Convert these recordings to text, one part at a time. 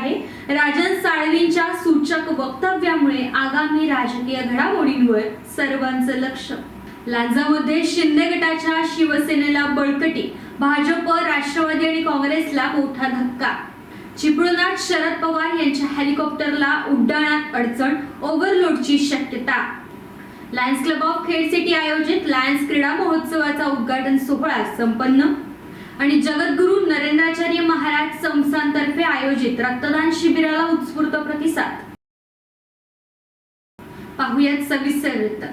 आहे. राजन साळवींच्या सूचक वक्तव्यामुळे आगामी राजकीय घडामोडींवर सर्वांचं लक्ष. लांजामध्ये शिंदे गटाच्या शिवसेनेला बळकटी भाजप राष्ट्रवादी आणि काँग्रेसला मोठा धक्का. चिपळुणात शरद पवार यांच्या हेलिकॉप्टरला उड्डाणात अडचण ओव्हरलोडची शक्यता. Lions Club of Khed city आयोजित लायन्स क्रीडा महोत्सवाचा उद्घाटन सोहळा संपन्न. आणि जगद्गुरु नरेंद्राचार्य महाराज संस्थांतर्फे आयोजित रक्तदान शिबिराला उत्स्फूर्त प्रतिसाद. पाहुयात सविस्तर वृत्त.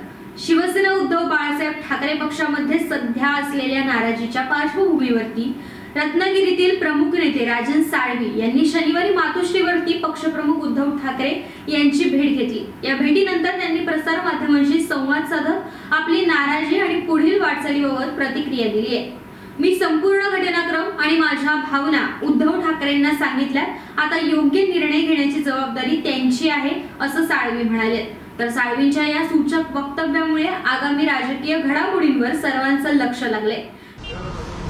शिवसेना उद्धव बाळासाहेब ठाकरे पक्षामध्ये सध्या असलेल्या नाराजीच्या पार्श्वभूमीवरती रत्नागिरीतील प्रमुख नेते राजन साळवी यांनी शनिवारी मातोश्रीवरती पक्षप्रमुख उद्धव ठाकरे यांची भेट घेतली. या भेटीनंतर त्यांनी प्रसार माध्यमांशी संवाद साधत आपली नाराजी आणि पुढील वाटचालीबाबत प्रतिक्रिया दिली आहे. मी संपूर्ण घटनाक्रम आणि माझ्या भावना उद्धव ठाकरेंना सांगितल्या आता योग्य निर्णय घेण्याची जबाबदारी त्यांची आहे असं साळवी म्हणाले. तर साळवींच्या या सूचक वक्तव्यामुळे आगामी राजकीय घडामोडींवर सर्वांचं लक्ष लागले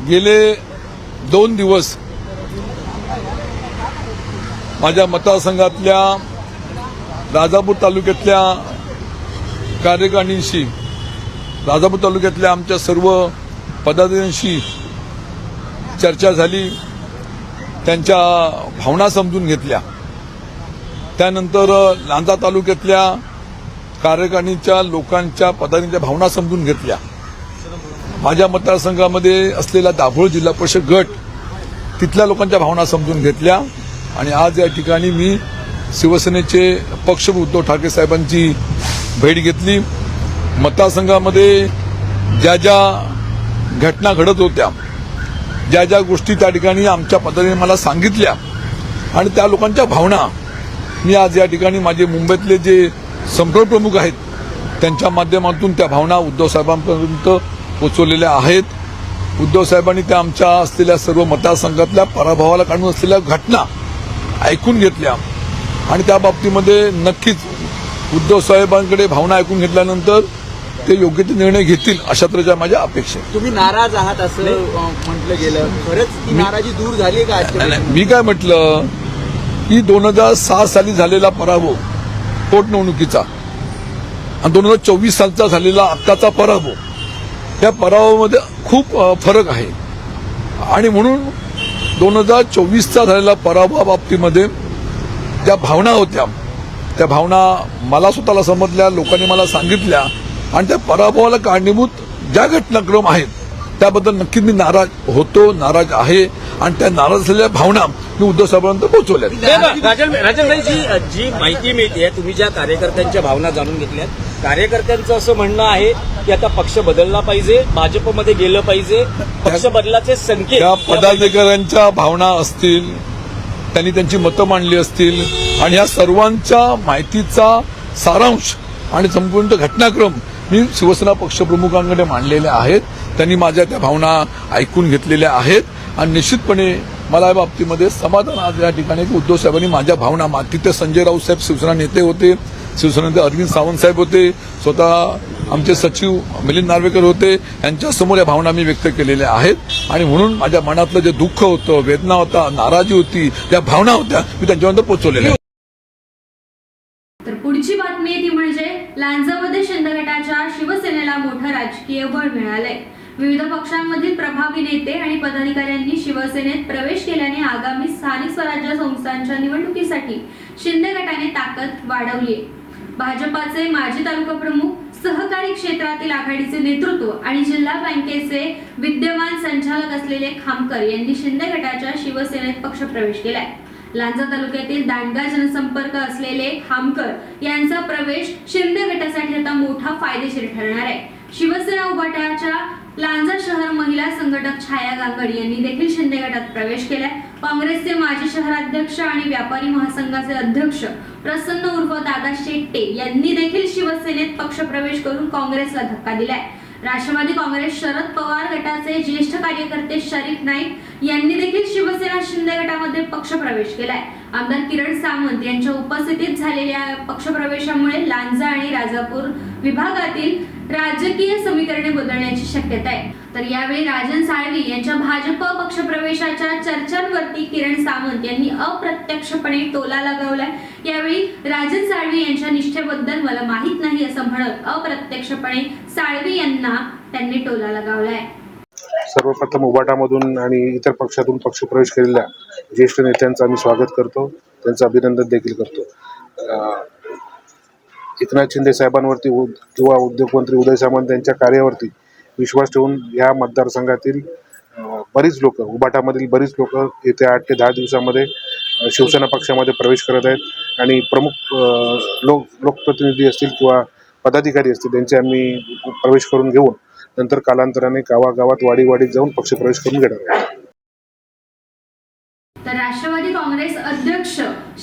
गेले दोन दिवस माझ्या मतदारसंघातल्या राजापूर तालुक्यातल्या कार्यकारिणींशी राजापूर तालुक्यातल्या आमच्या सर्व पदाधिकाऱ्यांशी चर्चा झाली त्यांच्या भावना समजून घेतल्या. त्यानंतर लांजा तालुक्यातल्या कार्यकारिणीच्या लोकांच्या पदाधिकाऱ्यांच्या भावना समजून घेतल्या. माझ्या मतदारसंघामध्ये असलेला दाभोळ जिल्हा परिषद गट तिथल्या लोकांच्या भावना समजून घेतल्या आणि आज या ठिकाणी मी शिवसेनेचे पक्ष उद्धव ठाकरे साहेबांची भेट घेतली. मतदारसंघामध्ये ज्या ज्या घटना घडत होत्या. ज्या ज्या गोष्टी त्या ठिकाणी आमच्या पद्धतीने मला सांगितल्या आणि त्या लोकांच्या भावना मी आज या ठिकाणी माझे मुंबईतले जे संपर्क प्रमुख आहेत त्यांच्या माध्यमातून त्या भावना उद्धव साहेबांपर्यंत पोचवलेल्या आहेत. उद्धव साहेबांनी त्या आमच्या असलेल्या सर्व मतदारसंघातल्या पराभवाला काढून असलेल्या घटना ऐकून घेतल्या. आणि त्या बाबतीमध्ये नक्कीच उद्धव साहेबांकडे भावना ऐकून घेतल्यानंतर ते योग्य ते निर्णय घेतील अशा तऱ्हेच्या माझ्या अपेक्षा आहेत. तुम्ही नाराज आहात असं म्हटलं गेलं. खरंच ती नाराजी दूर झाली का आजच्या नाही, नाही, मी काय म्हटलं की दोन हजार सहा साली झालेला पराभव पोटनिवडणुकीचा आणि दोन हजार चोवीस सालचा झालेला आत्ताचा पराभव या पराभवामध्ये खूप अ, फरक आहे. आणि म्हणून दोन हजार चोवीसचा झालेला पराभवाबाबतीमध्ये ज्या भावना होत्या त्या भावना मला स्वतःला समजल्या लोकांनी मला सांगितल्या आणि त्या पराभवाला कारणीभूत ज्या घटनाक्रम आहेत त्याबद्दल नक्कीच मी नाराज होतो नाराज आहे. आणि त्या नाराज असलेल्या भावना मी उद्धव साहेबांपर्यंत पोहोचवल्या राजन जी जी माहिती मिळते तुम्ही ज्या कार्यकर्त्यांच्या भावना जाणून घेतल्यात कार्यकर्त्यांचं असं म्हणणं आहे की आता पक्ष बदलला पाहिजे भाजपमध्ये गेलं पाहिजे. पक्ष बदलाचे संकेत पदाधिकाऱ्यांच्या भावना असतील त्यांनी त्यांची मतं मांडली असतील आणि या सर्वांच्या माहितीचा सारांश आणि संपूर्ण घटनाक्रम मी शिवसेना पक्षप्रमुखांकडे मांडलेल्या आहेत. त्यांनी माझ्या त्या भावना ऐकून घेतलेल्या आहेत. आणि निश्चितपणे मला या बाबतीमध्ये समाधान आज या ठिकाणी की उद्धव साहेबांनी माझ्या भावना मा- तिथे संजय राऊत साहेब शिवसेना नेते होते. शिवसेनेचे अरविंद सावंत साहेब होते. स्वतः आमचे सचिव मिलिंद नार्वेकर होते. यांच्यासमोर या भावना मी व्यक्त केलेल्या आहेत. आणि म्हणून माझ्या मनातलं जे दुःख होतं वेदना होता नाराजी होती त्या भावना होत्या मी त्यांच्यापर्यंत पोहोचवलेल्या तर पुढची बातमी ती म्हणजे शिवसेनेला मोठं राजकीय बळ मिळालंय. विविध पक्षांमधील प्रभावी नेते आणि पदाधिकाऱ्यांनी शिवसेनेत प्रवेश केल्याने आगामी स्थानिक स्वराज्य संस्थांच्या निवडणुकीसाठी शिंदे गटाने ताकद वाढवली भाजपाचे माजी तालुका प्रमुख सहकारी क्षेत्रातील आघाडीचे नेतृत्व आणि जिल्हा बँकेचे विद्यमान संचालक असलेले खामकर यांनी शिंदे गटाच्या शिवसेनेत पक्षप्रवेश केलाय. लांजा तालुक्यातील दांडगा जनसंपर्क असलेले खामकर यांचा प्रवेश शिंदे गटासाठी आता मोठा फायदेशीर ठरणार आहे. शिवसेना उभाटाच्या लांजा शहर महिला संघटक छाया गांगड यांनी देखील शिंदे गटात प्रवेश केलाय. काँग्रेसचे माजी शहराध्यक्ष आणि व्यापारी महासंघाचे अध्यक्ष प्रसन्न उर्फ दादा शेट्टे यांनी देखील शिवसेनेत पक्षप्रवेश करून काँग्रेसला धक्का दिलाय. राष्ट्रवादी काँग्रेस शरद पवार गटाचे ज्येष्ठ कार्यकर्ते शरीफ नाईक यांनी देखील शिवसेना शिंदे गटामध्ये पक्षप्रवेश केलाय. आमदार किरण सामंत यांच्या उपस्थितीत झालेल्या पक्षप्रवेशामुळे लांजा आणि राजापूर विभागातील राजकीय समीकरणे बदलण्याची शक्यता आहे. तर यावेळी राजन साळवी यांच्या भाजप पक्षप्रवेशाच्या चर्चांवरती किरण सावंत यांनी अप्रत्यक्षपणे टोला लगावलाय. यावेळी राजन साळवी यांच्या निष्ठेबद्दल मला माहीत नाही असं म्हणत अप्रत्यक्षपणे साळवी यांना त्यांनी टोला लगावलाय. सर्वप्रथम उबाटामधून आणि इतर पक्षातून पक्षप्रवेश केलेल्या ज्येष्ठ नेत्यांचं आम्ही स्वागत करतो. त्यांचं अभिनंदन देखील करतो. एकनाथ शिंदे साहेबांवरती उद- किंवा उद्योगमंत्री उदय सामंत यांच्या कार्यावरती विश्वास ठेवून या मतदारसंघातील बरीच लोक उबाटामधील बरीच लोक येत्या आठ ते दहा दिवसामध्ये शिवसेना पक्षामध्ये प्रवेश करत आहेत. आणि प्रमुख लोक लोकप्रतिनिधी असतील किंवा पदाधिकारी असतील त्यांचे आम्ही प्रवेश करून घेऊन नंतर कालांतराने गावागावात वाडी वाडीत जाऊन पक्षप्रवेश करून घेणार आहोत तर राष्ट्रवादी काँग्रेस अध्यक्ष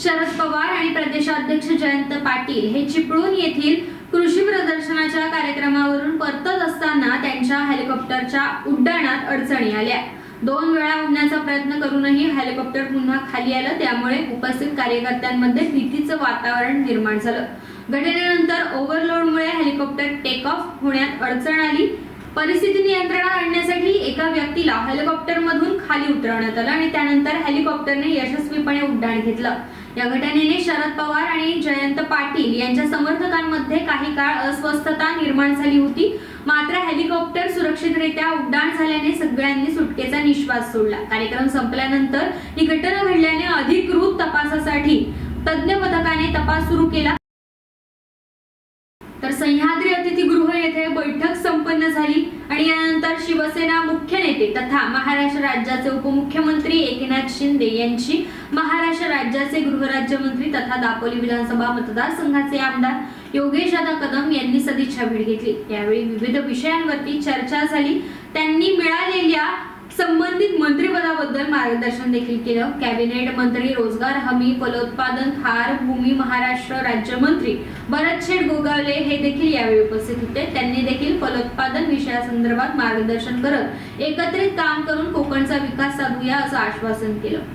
शरद पवार आणि प्रदेशाध्यक्ष जयंत पाटील हे चिपळूण येथील कृषी प्रदर्शनाच्या कार्यक्रमावरून परतत असताना त्यांच्या हेलिकॉप्टरच्या उड्डाणात अडचणी आल्या. दोन वेळा उडण्याचा प्रयत्न करूनही हेलिकॉप्टर पुन्हा खाली आलं त्यामुळे उपस्थित कार्यकर्त्यांमध्ये भीतीचं वातावरण निर्माण झालं. घटनेनंतर ओव्हरलोडमुळे हेलिकॉप्टर टेक ऑफ होण्यात अडचण आली. परिस्थिती नियंत्रणात आणण्यासाठी एका व्यक्तीला हेलिकॉप्टरमधून खाली उतरवण्यात आलं आणि त्यानंतर हेलिकॉप्टरने यशस्वीपणे उड्डाण घेतलं. या घटनेने शरद पवार आणि जयंत पाटील यांच्या समर्थकांमध्ये काही काळ अस्वस्थता निर्माण झाली होती. मात्र हेलिकॉप्टर सुरक्षितरित्या उड्डाण झाल्याने सगळ्यांनी सुटकेचा निश्वास सोडला. कार्यक्रम संपल्यानंतर ही घटना घडल्याने अधिकृत तपासासाठी तज्ज्ञ पथकाने तपास सुरू केला. तर सह्याद्री अतिथीगृह येथे बैठक संपन्न झाली आणि यानंतर शिवसेना मुख्य नेते तथा महाराष्ट्र राज्याचे उपमुख्यमंत्री एकनाथ शिंदे यांची महाराष्ट्र राज्याचे गृहराज्यमंत्री तथा दापोली विधानसभा मतदारसंघाचे आमदार योगेश दादा कदम यांनी सदिच्छा भेट घेतली. यावेळी विविध विषयांवरती चर्चा झाली. त्यांनी मिळालेल्या संबंधित मंत्रिपदाबद्दल मार्गदर्शन देखील केलं. कॅबिनेट मंत्री रोजगार हमी फलोत्पादन खार भूमी महाराष्ट्र राज्यमंत्री भरत शेठ गोगावले हे देखील यावेळी उपस्थित होते. त्यांनी देखील फलोत्पादन विषयासंदर्भात मार्गदर्शन करत एकत्रित काम करून कोकणचा विकास साधूया असं आश्वासन केलं.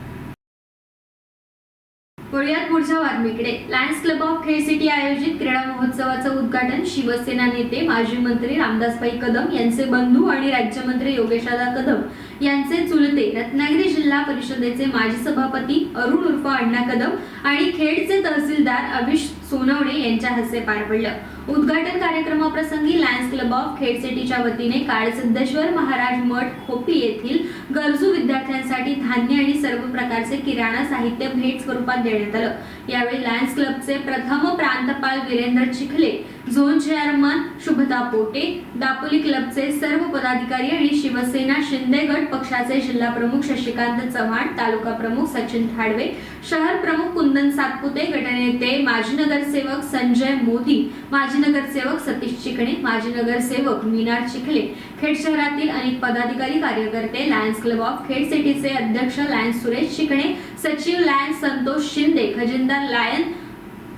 वळूयात पुढच्या बातमीकडे. Lions Club of Khed city आयोजित क्रीडा महोत्सवाचं उद्घाटन शिवसेना नेते माजी मंत्री रामदासभाई कदम यांचे बंधू आणि राज्यमंत्री योगेशदादा कदम यांचे चुलते रत्नागिरी जिल्हा परिषदेचे माजी सभापती अरुण उर्फ अण्णा कदम आणि खेडचे तहसीलदार अविश सोनवणे यांच्या हस्ते पार पडलं. उद्घाटन कार्यक्रमाप्रसंगी लायन्स क्लब ऑफ खेड सिटीच्या वतीने काळसिद्धेश्वर महाराज मठ खोपी येथील गरजू विद्यार्थ्यांसाठी धान्य आणि सर्व प्रकारचे किराणा साहित्य भेट स्वरूपात देण्यात आलं. यावेळी लायन्स क्लबचे प्रथम प्रांतपाल वीरेंद्र चिखले झोन चेअरमन शुभता पोटे दापोली क्लबचे सर्व पदाधिकारी आणि शिवसेना शिंदे गट पक्षाचे जिल्हा प्रमुख शशिकांत चव्हाण तालुका प्रमुख सचिन थाडवे शहर प्रमुख कुंदन सातपुते गटनेते माजी नगरसेवक संजय मोदी माजी नगरसेवक सतीश चिकणे माजी नगरसेवक मीनार चिखले खेड शहरातील अनेक पदाधिकारी कार्यकर्ते लायन्स क्लब ऑफ खेड सिटीचे अध्यक्ष लायन्स सुरेश चिकणे सचिव लायन्स संतोष शिंदे खजिनदार लायन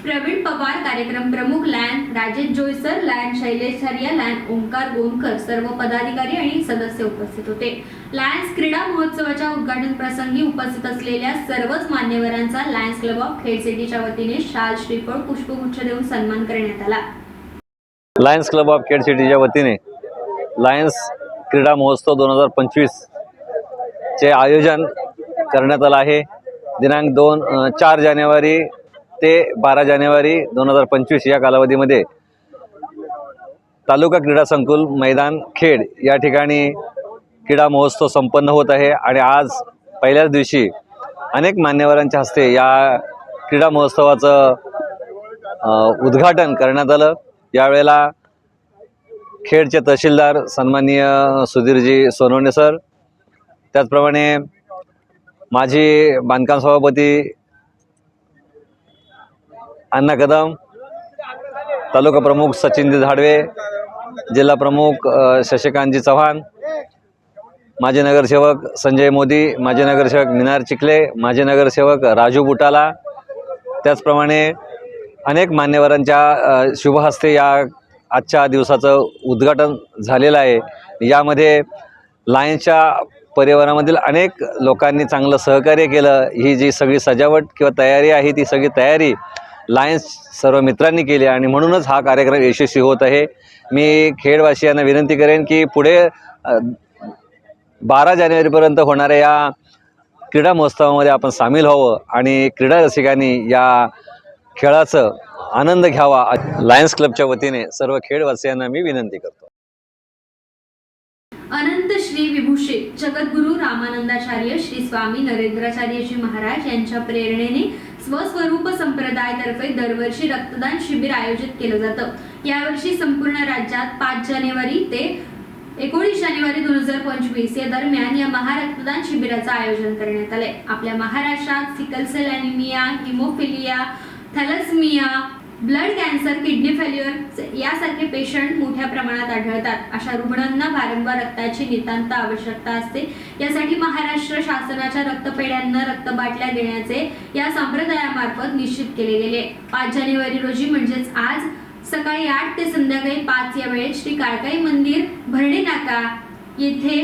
प्रवीण पवार कार्यक्रम प्रमुख lion Rajesh Joisar land Shailesh Hariya LAN Omkar Gondkar सर्व पदाधिकारी आणि सदस्य उपस्थित होते. लायन्स क्रीडा महोत्सवाच्या उद्घाटन प्रसंगी उपस्थित असलेल्या सर्वच मान्यवरांचा लायन्स क्लब ऑफ खेड सिटीच्या वतीने शाल श्रीफळ पुष्पगुच्छ देऊन सन्मान करण्यात आला. लायन्स क्लब ऑफ खेड सिटीच्या वतीने लायन्स क्रीडा महोत्सव दोन हजार पंचवीस चे आयोजन करण्यात आलं आहे. दिनांक दोन चार जानेवारी ते बारा जानेवारी दोन हजार पंचवीस या कालावधीमध्ये तालुका क्रीडा संकुल मैदान खेड या ठिकाणी क्रीडा महोत्सव संपन्न होत आहे आणि आज पहिल्याच दिवशी अनेक मान्यवरांच्या हस्ते या क्रीडा महोत्सवाचं उद्घाटन करण्यात आलं. यावेळेला खेडचे तहसीलदार सन्माननीय सुधीरजी सोनवणे सर त्याचप्रमाणे माजी बांधकाम सभापती अण्णा कदम तालुका प्रमुख सचिनजी झाडवे जिल्हा प्रमुख शशिकांतजी चव्हाण माजी नगरसेवक संजय मोदी माजी नगरसेवक मिनार चिखले माजी नगरसेवक राजू बुटाला. त्याचप्रमाणे अनेक मान्यवरांच्या शुभहस्ते या आजच्या दिवसाचं उद्घाटन झालेलं आहे. यामध्ये लायन्सच्या परिवारामधील अनेक लोकांनी चांगलं सहकार्य केलं. ही जी सगळी सजावट किंवा तयारी आहे ती सगळी तयारी लायन्स सर्व मित्रांनी केली आणि म्हणूनच हा कार्यक्रम यशस्वी होत आहे. मी खेडवासियांना विनंती करेन की पुढे बारा जानेवारीपर्यंत होणाऱ्या या क्रीडा महोत्सवामध्ये आपण सामील व्हावं आणि क्रीडा रसिकांनी या खेळाचं आनंद घ्यावा. लायन्स क्लबच्या वतीने सर्व खेळवासियांना मी विनंती करतो. अनंत श्री विभूषित जगद्गुरु रामानंदाचार्य श्री स्वामी नरेंद्राचार्यजी महाराज यांच्या प्रेरणेने स्वस्वरूप संप्रदायातर्फे दरवर्षी रक्तदान शिबिर आयोजित केलं जातं. यावर्षी संपूर्ण राज्यात पाच जानेवारी ते एकोणीस जानेवारी दोन हजार पंचवीस या दरम्यान या महारक्तदान शिबिराचं आयोजन करण्यात आलंय. आपल्या महाराष्ट्रात sickle cell anaemia haemophilia thalassaemia blood cancer kidney failure यासारखे पेशंट मोठ्या प्रमाणात आढळतात. अशा रुग्णांना वारंवार रक्ताची नितांत आवश्यकता असते. यासाठी महाराष्ट्र शासनाच्या रक्तपेढ्यांना रक्तबाटल्या देण्याचे या संप्रदायामार्फत निश्चित केले गेले. पाच जानेवारी रोजी म्हणजेच आज सकाळी आठ ते संध्याकाळी पाच या वेळेत श्री काळकाई मंदिर भरणे नाका येथे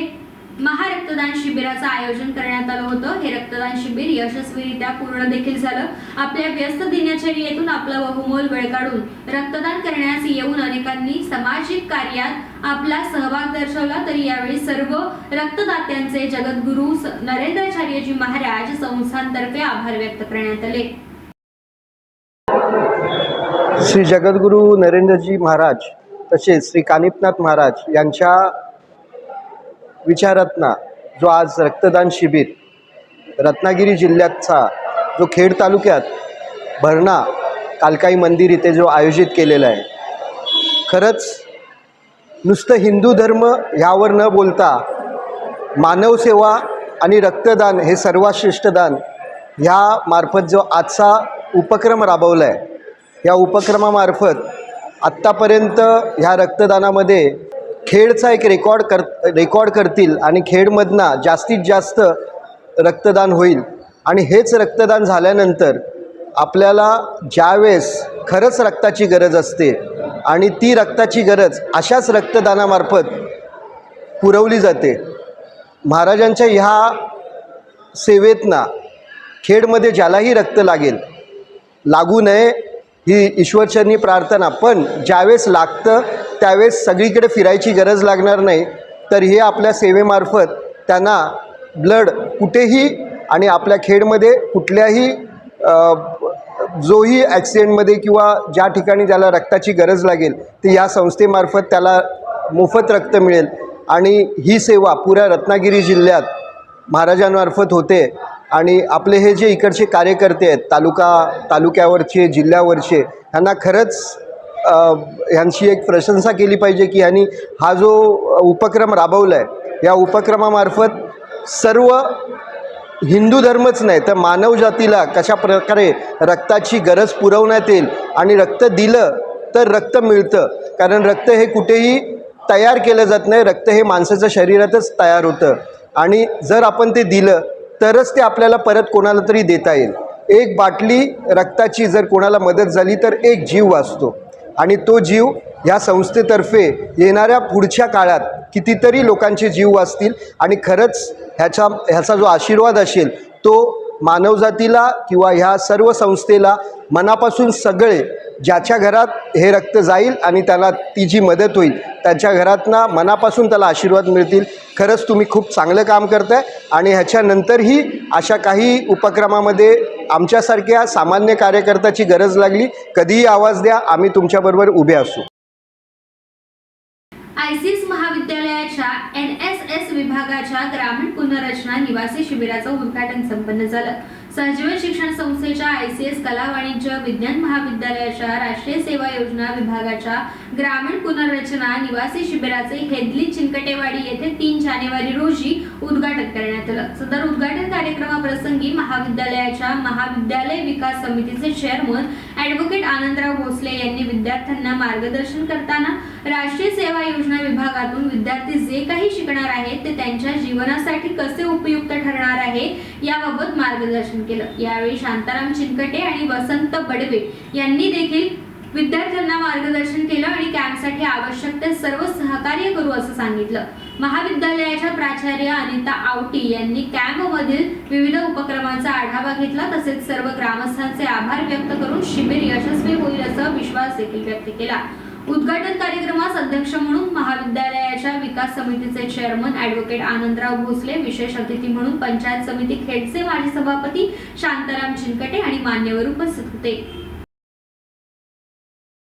महारक्तदान शिबिराचं आयोजन करण्यात आलं होतं. हे रक्तदान शिबिर यशस्वीरित्या पूर्ण देखील झालं. आपल्या व्यस्त दिनचर्येतून आपला बहुमोल वेळ काढून रक्तदान करण्यास येऊन अनेकांनी सामाजिक कार्यात आपला सहभाग दर्शवला. तरी यावेळी सर्व रक्तदात्यांचे जगद्गुरू नरेंद्राचार्यजी महाराज संस्थांतर्फे आभार व्यक्त करण्यात आले. श्री जगद्गुरू नरेंद्रजी महाराज तसेच श्री कानिपनाथ महाराज यांच्या विचारत्ना जो आज रक्तदान शिबिर रत्नागिरी जिल्ह्याचा जो खेड तालुक्यात भरणा कालकाई मंदिर इथे जो आयोजित केलेला आहे खरंच नुसतं हिंदू धर्म ह्यावर न बोलता मानवसेवा आणि रक्तदान हे सर्वात श्रेष्ठ दान ह्या मार्फत जो आजचा उपक्रम राबवला आहे या उपक्रमामार्फत आत्तापर्यंत ह्या रक्तदानामध्ये खेडचा एक रेकॉर्ड कर रेकॉर्ड करतील आणि खेडमधनं जास्तीत जास्त रक्तदान होईल. आणि हेच रक्तदान झाल्यानंतर आपल्याला ज्यावेळेस खरंच रक्ताची गरज असते आणि ती रक्ताची गरज अशाच रक्तदानामार्फत पुरवली जाते. महाराजांच्या ह्या सेवेतना खेडमध्ये ज्यालाही रक्त लागेल लागू नये ही ईश्वरचरणी प्रार्थना. पण ज्यावेळेस लागतं त्यावेळेस सगळीकडे फिरायची गरज लागणार नाही. तर हे आपल्या सेवेमार्फत त्यांना ब्लड कुठेही आणि आपल्या खेडमध्ये कुठल्याही जोही ॲक्सिडेंटमध्ये किंवा ज्या ठिकाणी त्याला रक्ताची गरज लागेल ते या संस्थेमार्फत त्याला मोफत रक्त मिळेल. आणि ही सेवा पुऱ्या रत्नागिरी जिल्ह्यात महाराजांमार्फत होते. आणि आपले हे जे इकडचे कार्यकर्ते आहेत तालुका तालुक्यावरचे जिल्ह्यावरचे ह्यांना खरंच ह्यांची एक प्रशंसा केली पाहिजे की ह्यांनी हा जो उपक्रम राबवला आहे या उपक्रमामार्फत सर्व हिंदू धर्मच नाही तर मानवजातीला कशा प्रकारे रक्ताची गरज पुरवण्यात येईल आणि रक्त दिलं तर रक्त मिळतं कारण रक्त हे कुठेही तयार केलं जात नाही रक्त हे माणसाच्या शरीरातच तयार होतं. आणि जर आपण ते दिलं तरच ते आपल्याला परत कोणाला तरी देता येईल. एक बाटली रक्ताची जर कोणाला मदत झाली तर एक जीव वाचतो. आणि तो जीव ह्या संस्थेतर्फे येणाऱ्या पुढच्या काळात कितीतरी लोकांचे जीव वाचतील आणि खरंच ह्याचा ह्याचा जो आशीर्वाद असेल तो मानवजातीला किंवा ह्या सर्व संस्थेला मनापासून सगळे ज्याच्या घरात हे रक्त जाईल आणि त्याला ती जी मदत होईल त्याच्या घरातना मनापासून त्याला आशीर्वाद मिळतील. खरंच तुम्ही खूप चांगलं काम करताय आणि ह्याच्यानंतरही अशा काही उपक्रमामध्ये आमच्यासारख्या सामान्य कार्यकर्त्याची गरज लागली कधीही आवाज द्या आम्ही तुमच्याबरोबर उभे असू. आयसीएस महाविद्यालयाच्या एन एस एस विभागाच्या ग्रामीण पुनर्रचना निवासी शिबिराचं उद्घाटन संपन्न झालं. सहजीवन शिक्षण संस्थेच्या आय सी कला वाणिज्य विज्ञान महाविद्यालयाच्या राष्ट्रीय सेवा योजना विभागाच्या ग्रामीण पुनर्रचना निवासी शिबिराचे हेदली चिंकटेवाडी येथे तीन जानेवारी रोजी उद्घाटन करण्यात आलं. सदर उद्घाटन कार्यक्रमाप्रसंगी महाविद्यालयाच्या महाविद्यालय विकास समितीचे चेअरमन ॲडव्होकेट आनंदराव भोसले यांनी विद्यार्थ्यांना मार्गदर्शन करताना राष्ट्रीय सेवा योजना विभागातून विद्यार्थी जे काही शिकणार आहेत ते त्यांच्या जीवनासाठी कसे उपयुक्त ठरणार आहे याबाबत मार्गदर्शन केलं. यावेळी शांताराम चिनकटे आणि वसंत बडवे यांनी देखील विद्यार्थ्यांना मार्गदर्शन केलं आणि कॅम्पसाठी आवश्यक ते सर्व सहकार्य करू असं सांगितलं. महाविद्यालयाच्या प्राचार्य अनिता आवटी यांनी कॅम्पमधील विविध उपक्रमांचा आढावा घेतला. तसेच सर्व ग्रामस्थांचे आभार व्यक्त करून शिबिर यशस्वी होईल असा विश्वास देखील व्यक्त केला. उद्घाटन कार्यक्रमास अध्यक्ष म्हणून महाविद्यालयाच्या विकास समितीचे चेअरमन ऍडव्होकेट आनंदराव भोसले विशेष अतिथी म्हणून पंचायत समिती खेडचे माजी सभापती शांताराम चिनकटे आणि मान्यवर उपस्थित होते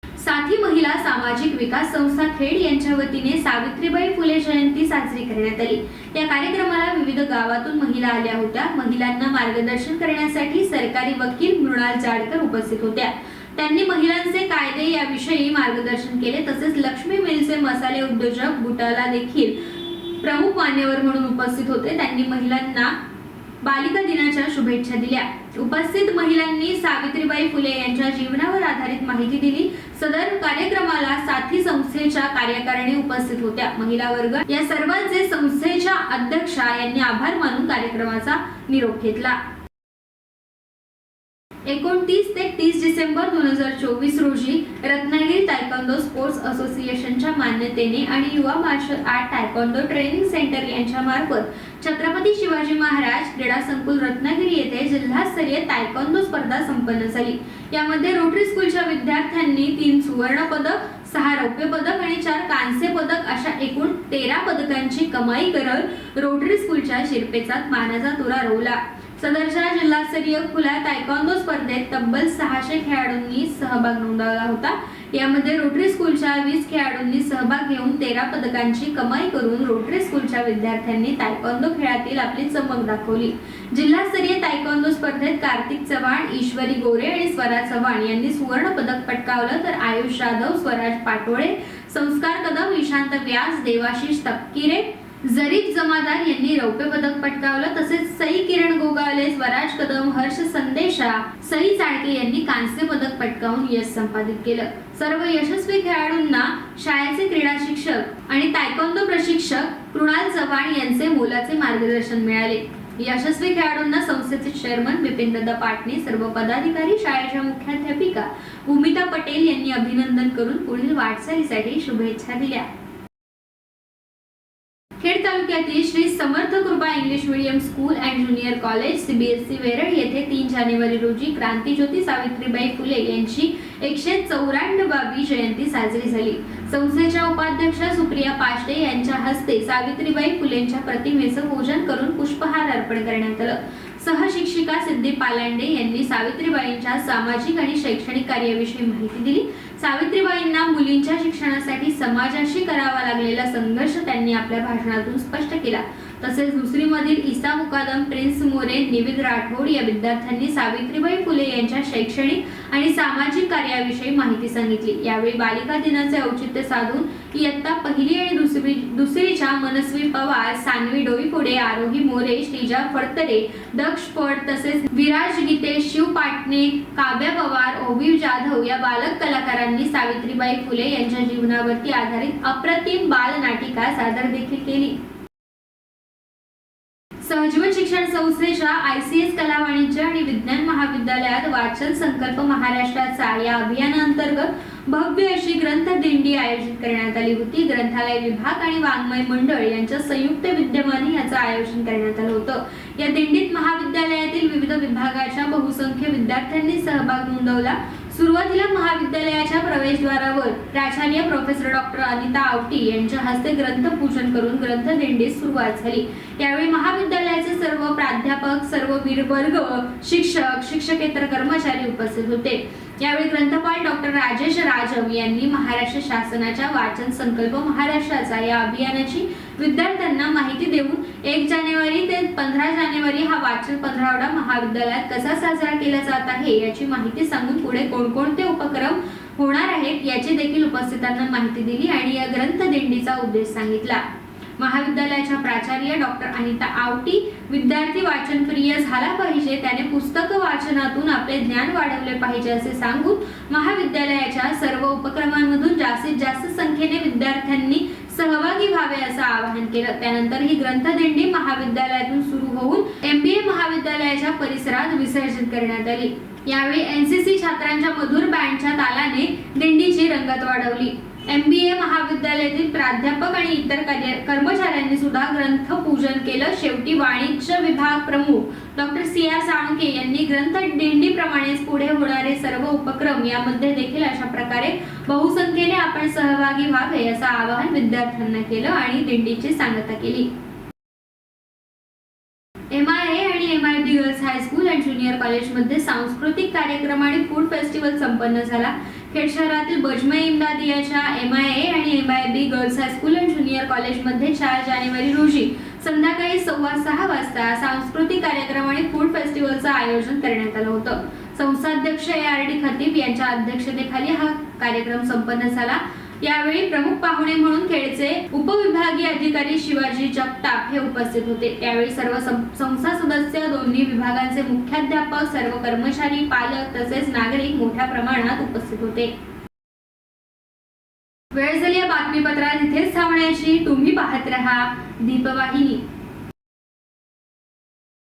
साथी महिला सामाजिक विकास संस्था खेड यांच्या वतीने सावित्रीबाई फुले जयंती साजरी करण्यात आली. या कार्यक्रमाला विविध गावातून महिला आल्या होत्या. महिलांना मार्गदर्शन करण्यासाठी सरकारी वकील मृणाल जाडकर उपस्थित होत्या. त्यांनी महिलांचे कायदे याविषयी मार्गदर्शन केले तसेच लक्ष्मी मिलचे मसाले उद्योजक बुटाला देखील प्रमुख मान्यवर म्हणून उपस्थित होते. त्यांनी महिलांना बालिका दिनाच्या शुभेच्छा दिल्या. उपस्थित महिलांनी सावित्रीबाई फुले यांच्या जीवनावर आधारित माहिती दिली. सदर कार्यक्रमाला साथी संस्थेच्या कार्यकारिणी उपस्थित होत्या. महिला वर्ग या सर्वांचे संस्थेच्या अध्यक्षा यांनी आभार मानून कार्यक्रमाचा निरोप घेतला. एकोणतीस ते तीस डिसेंबर दोन हजार चोवीस रोजी रत्नागिरी तायकोंदो स्पोर्ट्स असोसिएशनच्या मान्यतेने आणि युवा martial art taekwondo training centre यांच्या मार्फत छत्रपती शिवाजी महाराज क्रीडा संकुल रत्नागिरी येथे जिल्हास्तरीय तायकोंदो स्पर्धा संपन्न झाली. यामध्ये रोटरी स्कूलच्या विद्यार्थ्यांनी तीन सुवर्ण पदक सहा रौप्य पदक आणि चार कांस्य पदक अशा एकूण तेरा पदकांची कमाई करत रोटरी स्कूलच्या शिरपेचात मानाचा तुरा रोवला. सदरच्या जिल्हास्तरीय खुल्या तायकॉन्दो स्पर्धेत तब्बल सहाशे खेळाडूंनी सहभाग नोंदवला होता. यामध्ये रोटरी स्कूलच्या वीस खेळाडूंनी सहभाग घेऊन तेरा पदकांची कमाई करून रोटरी स्कूलच्या विद्यार्थ्यांनी तायकॉन्दो खेळातील आपली चमक दाखवली. जिल्हास्तरीय तायकॉन्दो स्पर्धेत कार्तिक चव्हाण ईश्वरी गोरे आणि स्वरा चव्हाण यांनी सुवर्ण पदक पटकावलं तर आयुष जाधव स्वराज पाटोळे संस्कार कदम ईशांत व्यास देवाशिष तपकिरे जरीफ जमादार यांनी रौप्य पदक पटकावलं तसेच सई किरण गोगावले स्वराज कदम हर्ष संदेशा सई चाळके यांनी कांस्य पदक पटकावून यश संपादित केलं. सर्व यशस्वी खेळाडूंना शाळेचे क्रीडा शिक्षक आणि तायकोंदो प्रशिक्षक कृणाल चव्हाण यांचे मोलाचे मार्गदर्शन मिळाले. यशस्वी खेळाडूंना संस्थेचे चेअरमन बिपिन दत्ता पाटणे सर्व पदाधिकारी शाळेच्या मुख्याध्यापिका भूमिता पटेल यांनी अभिनंदन करून पुढील वाटचालीसाठी शुभेच्छा दिल्या. खेड तालुक्यातील Shri Samarth Krupa English medium school and junior college CBSE Veral येथे तीन जानेवारी रोजी क्रांतीज्योती सावित्रीबाई फुले यांची एकशे चौऱ्याण्णवावी जयंती साजरी झाली. संस्थेच्या उपाध्यक्षा सुप्रिया पाशडे यांच्या हस्ते सावित्रीबाई फुलेंच्या प्रतिमेचं पूजन करून पुष्पहार अर्पण करण्यात आलं. सहशिक्षिका सिद्धी पालांडे यांनी सावित्रीबाईंच्या सामाजिक आणि शैक्षणिक कार्याविषयी माहिती दिली. सावित्रीबाईंना मुलींच्या शिक्षणासाठी समाजाशी करावा लागलेला संघर्ष त्यांनी आपल्या भाषणातून स्पष्ट केला. तसेच दुसरीमधील ईसा मुकादम प्रिन्स मोरे निविद राठोड या विद्यार्थ्यांनी सावित्रीबाई फुले यांच्या शैक्षणिक आणि सामाजिक कार्याविषयी माहिती सांगितली. यावेळी बालिका दिनाचे औचित्य साधून इयत्ता पहिली आणि दुसरी दुसरीच्या मनस्वी पवार सानवी डोईफोडे आरोही मोरे श्रीजा फडतरे दक्ष फड तसेच विराज गीते शिव पाटणे काव्या पवार ओबीव जाधव या बालक कलाकारांनी सावित्रीबाई फुले यांच्या जीवनावरती आधारित अप्रतिम बालनाटिका सादर देखील केली. सहजीवन शिक्षण संस्थेच्या आय सी एस कला वाणिज्य आणि विज्ञान महाविद्यालयात वाचन संकल्प महाराष्ट्राचा या अभियानाअंतर्गत भव्य अशी ग्रंथ दिंडी आयोजित करण्यात आली होती. ग्रंथालय विभाग आणि वाङ्मय मंडळ यांच्या संयुक्त विद्यमाने याचं आयोजन करण्यात आलं होतं. या दिंडीत महाविद्यालयातील विविध विभागाच्या बहुसंख्य विद्यार्थ्यांनी सहभाग नोंदवला. सुरुवातीला महाविद्यालयाच्या प्रवेशद्वारावर प्राचार्य प्रोफेसर डॉक्टर अनिता आवटी यांच्या हस्ते ग्रंथपूजन करून ग्रंथ दिंडीस सुरुवात झाली. यावेळी महाविद्यालयाचे सर्व प्राध्यापक सर्व वीरवर्ग शिक्षक शिक्षकेतर कर्मचारी उपस्थित होते. यावेळी ग्रंथपाल डॉक्टर राजेश राजम यांनी महाराष्ट्र शासनाच्या वाचन संकल्प महाराष्ट्राचा या अभियानाची विद्यार्थ्यांना माहिती देऊन एक जानेवारी ते पंधरा जानेवारी हा वाचन पंधरावडा महाविद्यालयात कसा साजरा केला जात आहे याची माहिती सांगून पुढे कोणकोणते उपक्रम होणार आहेत याची देखील उपस्थितांना माहिती दिली आणि या ग्रंथ दिंडीचा उद्देश सांगितला. महाविद्यालयाच्या प्राचार्य डॉक्टर अनिता आवटी विद्यार्थी वाचनप्रिय झाला पाहिजे त्याने पुस्तक वाचनातून आपले ज्ञान वाढवले पाहिजे असे सांगून महाविद्यालयाच्या सर्व उपक्रमांमधून जास्तीत जास्त संख्येने विद्यार्थ्यांनी व्हावे असं आवाहन केलं. त्यानंतर ही ग्रंथदिंडी महाविद्यालयातून सुरू होऊन एमबीए महाविद्यालयाच्या परिसरात विसर्जित करण्यात आली. यावेळी एनसीसी छात्रांच्या मधुर बँडच्या तालाने दिंडीची रंगत वाढवली. एमबीए महाविद्यालयातील प्राध्यापक आणि इतर कर्मचाऱ्यांनी सुद्धा ग्रंथ पूजन केलं. शेवटी वाणिज्य विभाग प्रमुख डॉक्टर सी आर साळुंके यांनी ग्रंथ दिंडीप्रमाणेच पुढे होणारे सर्व उपक्रम यामध्ये देखील अशा प्रकारे बहुसंख्येने आपण सहभागी व्हावे असं आवाहन विद्यार्थ्यांना केलं आणि दिंडीची सांगता केली. एम आय ए आणि M I B girls high school and junior कॉलेजमध्ये सांस्कृतिक कार्यक्रम आणि फूड फेस्टिवल संपन्न झाला. खेड शहरातील बजमे इमदादियाच्या एम आय ए आणि M I B girls high school and junior कॉलेजमध्ये चार जानेवारी रोजी संध्याकाळी सव्वा सहा वाजता सांस्कृतिक कार्यक्रम आणि फूड फेस्टिवलचं आयोजन करण्यात आलं होतं. संस्थाध्यक्ष ए आर डी खतीब यांच्या अध्यक्षतेखाली हा कार्यक्रम संपन्न झाला. यावेळी प्रमुख पाहुणे म्हणून खेडचे उपविभागीय अधिकारी शिवाजी जगताप हे उपस्थित होते. त्यावेळी सर्व सं- संस्था सदस्य दोन्ही विभागांचे मुख्याध्यापक सर्व कर्मचारी पालक तसेच नागरिक मोठ्या प्रमाणात उपस्थित होते. वेळ झाली या बातमीपत्रात इथेच थांबण्याची. तुम्ही पाहत रहा दीपवाहिनी.